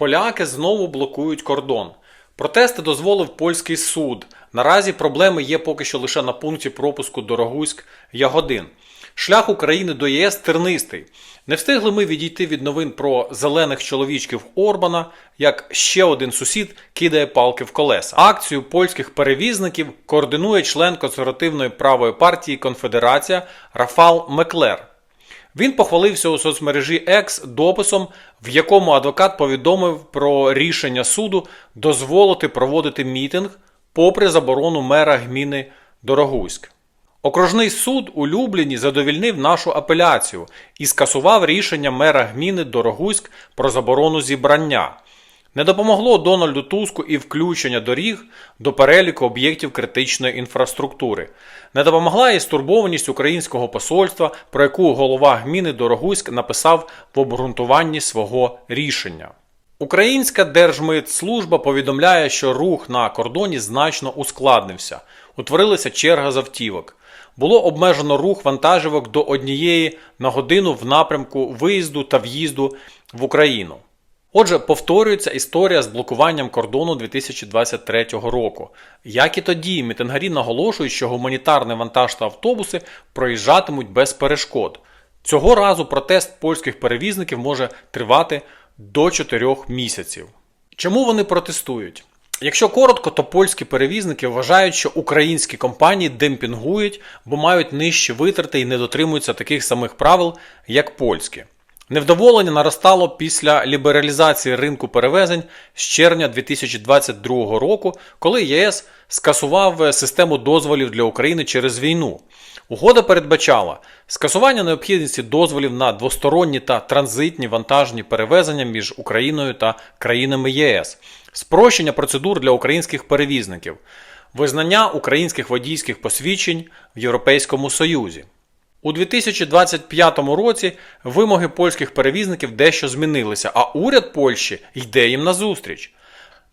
Поляки знову блокують кордон. Протести дозволив польський суд. Наразі проблеми є поки що лише на пункті пропуску Дорогуськ Ягодин. Шлях України до ЄС тернистий. Не встигли ми відійти від новин про зелених чоловічків Орбана, як ще один сусід кидає палки в колеса. Акцію польських перевізників координує член консервативної правої партії Конфедерація Рафал Меклер. Він похвалився у соцмережі X дописом, в якому адвокат повідомив про рішення суду дозволити проводити мітинг попри заборону мера гміни Дорогуськ. Окружний суд у Любліні задовільнив нашу апеляцію і скасував рішення мера гміни Дорогуськ про заборону зібрання. Не допомогло Дональду Туску і включення доріг до переліку об'єктів критичної інфраструктури. Не допомогла і стурбованість українського посольства, про яку голова гміни Дорогуськ написав в обґрунтуванні свого рішення. Українська Держмитслужба повідомляє, що рух на кордоні значно ускладнився. Утворилася черга з автівок. Було обмежено рух вантажівок до однієї на годину в напрямку виїзду та в'їзду в Україну. Отже, повторюється історія з блокуванням кордону 2023 року. Як і тоді, мітингарі наголошують, що гуманітарний вантаж та автобуси проїжджатимуть без перешкод. Цього разу протест польських перевізників може тривати до 4 місяців. Чому вони протестують? Якщо коротко, то польські перевізники вважають, що українські компанії демпінгують, бо мають нижчі витрати і не дотримуються таких самих правил, як польські. Невдоволення наростало після лібералізації ринку перевезень з червня 2022 року, коли ЄС скасував систему дозволів для України через війну. Угода передбачала скасування необхідності дозволів на двосторонні та транзитні вантажні перевезення між Україною та країнами ЄС, спрощення процедур для українських перевізників, визнання українських водійських посвідчень в Європейському Союзі. У 2025 році вимоги польських перевізників дещо змінилися, а уряд Польщі йде їм назустріч.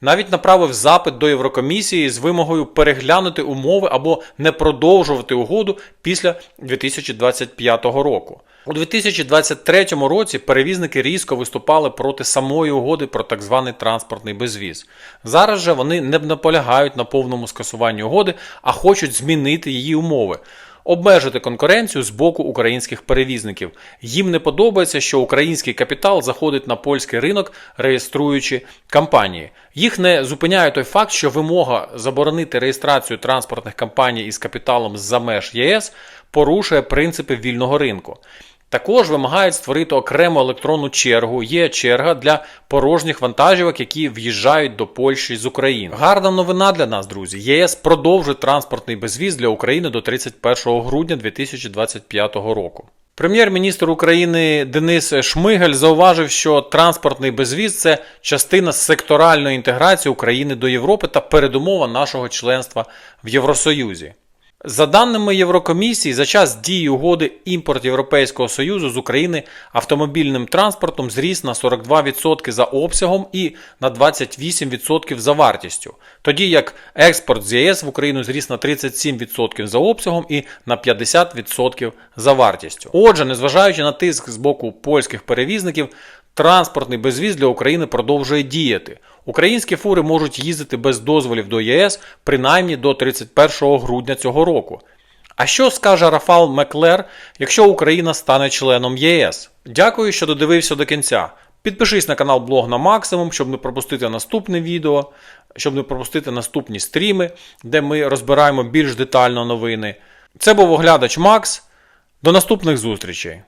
Навіть направив запит до Єврокомісії з вимогою переглянути умови або не продовжувати угоду після 2025 року. У 2023 році перевізники різко виступали проти самої угоди про так званий транспортний безвіз. Зараз же вони не наполягають на повному скасуванні угоди, а хочуть змінити її умови. Обмежити конкуренцію з боку українських перевізників. Їм не подобається, що український капітал заходить на польський ринок, реєструючи компанії. Їх не зупиняє той факт, що вимога заборонити реєстрацію транспортних компаній із капіталом з-за меж ЄС порушує принципи вільного ринку. Також вимагають створити окрему електронну чергу. Є черга для порожніх вантажівок, які в'їжджають до Польщі з України. Гарна новина для нас, друзі. ЄС продовжує транспортний безвіз для України до 31 грудня 2025 року. Прем'єр-міністр України Денис Шмигаль зауважив, що транспортний безвіз це частина секторальної інтеграції України до Європи та передумова нашого членства в Євросоюзі. За даними Єврокомісії, за час дії угоди імпорт Європейського Союзу з України автомобільним транспортом зріс на 42% за обсягом і на 28% за вартістю, тоді як експорт з ЄС в Україну зріс на 37% за обсягом і на 50% за вартістю. Отже, незважаючи на тиск з боку польських перевізників, Транспортний безвіз для України продовжує діяти. Українські фури можуть їздити без дозволів до ЄС принаймні до 31 грудня цього року. А що скаже Рафал Меклер, якщо Україна стане членом ЄС? Дякую, що додивився до кінця. Підпишись на канал Блог на максимум, щоб не пропустити наступне відео, щоб не пропустити наступні стріми, де ми розбираємо більш детально новини. Це був оглядач Макс. До наступних зустрічей!